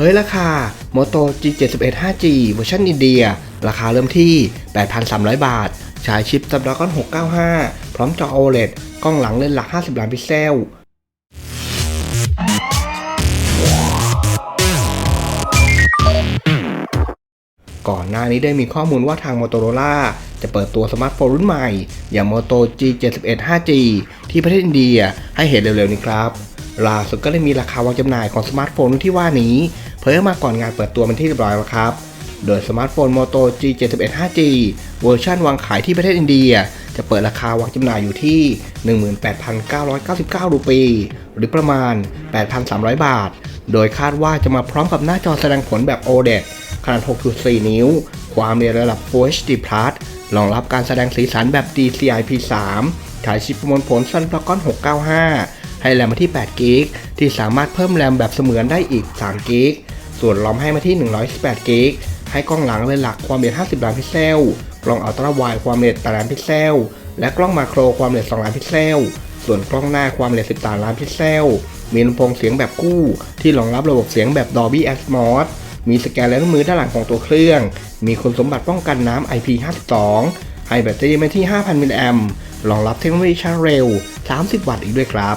ผยราคา Moto G71 5G เวอร์ชันอินเดีย ราคาเริ่มที่ 8,300 บาทใช้ชิป Snapdragon 695 พร้อมจอ OLED กล้องหลังเลนส์หลัก 50 ล้านพิกเซลก่อนหน้านี้ได้มีข้อมูลว่าทาง Motorola จะเปิดตัวสมาร์ทโฟนรุ่นใหม่ อย่าง Moto G71 5G ที่ประเทศอินเดียให้เห็นเร็วๆนี้ครับล่าสุดก็ได้มีราคาวางจำหน่ายของสมาร์ทโฟนรุ่นที่ว่านี้ เผยออกมาก่อนงานเปิดตัวเป็นที่เรียบร้อยแล้วครับ โดยสมาร์ทโฟน Moto G71 5G เวอร์ชันวางขายที่ประเทศอินเดีย จะเปิดราคาวางจำหน่ายอยู่ที่ 18,999 รูปี หรือประมาณ 8,300 บาท โดยคาดว่าจะมาพร้อมกับหน้าจอแสดงผลแบบ OLED ขนาด 6.4 นิ้ว ความเร็วระดับ Full HD Plus รองรับการแสดงสีสันแบบ DCI-P3 ฉายชิปประมวลผล Snapdragon 695 ให้แรมมาที่8กิกที่สามารถเพิ่มแรมแบบเสมือนได้อีก3กิก ส่วนรอมให้มาที่ 118กิกให้กล้องหลังเลนส์หลักความเร็ว50 ล้านพิกเซล กล้องอัลตร้าไวด์ความเร็ว8ล้านพิกเซล และกล้องมาโครความเร็ว2ล้านพิกเซล ส่วนกล้องหน้าความเร็ว13 ล้านพิกเซล มีลำโพงเสียงแบบคู่ ที่รองรับระบบเสียงแบบ Dolby Atmos มีสแกนแลายนิ้วมือด้านหลังของตัวเครื่อง มีคุณสมบัติป้องกันน้ำ IP52 ให้แบตเตอรี่มาที่ 5,000 มิลลิแอมป์รองรับเทคโนโลยีชาร์จเร็ว 30 วัตต์อีกด้วยครับ